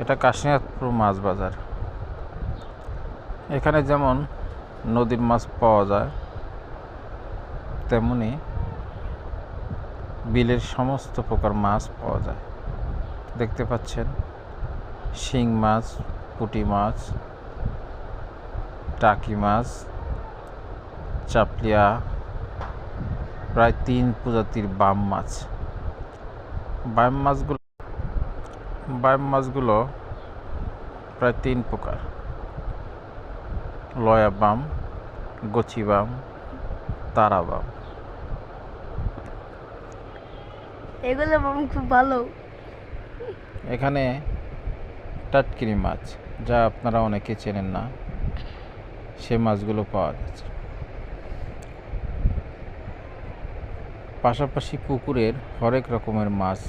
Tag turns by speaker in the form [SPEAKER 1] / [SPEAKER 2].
[SPEAKER 1] এটা কাশিনাথপুর মাছ বাজার। এখানে যেমন নদীর মাছ পাওয়া যায়, তেমনি বিলের সমস্ত প্রকার মাছ পাওয়া যায়। দেখতে পাচ্ছেন, শিং মাছ, পুঁটি মাছ, টাকি মাছ, চাপলিয়া, প্রায় তিন প্রজাতির বাম মাছ। বাম মাছগুলো বাম মাছগুলো প্রায় তিন প্রকার। লয়া বাম গছি বাম তারা বাম।
[SPEAKER 2] এগুলো মাম খুব ভালো।
[SPEAKER 1] এখানে টাটকিরি মাছ যা আপনারা অনেকে চেনেন না সে মাছগুলো পাওয়া যাচ্ছে পাশাপাশি পুকুরের হরেক রকমের মাছ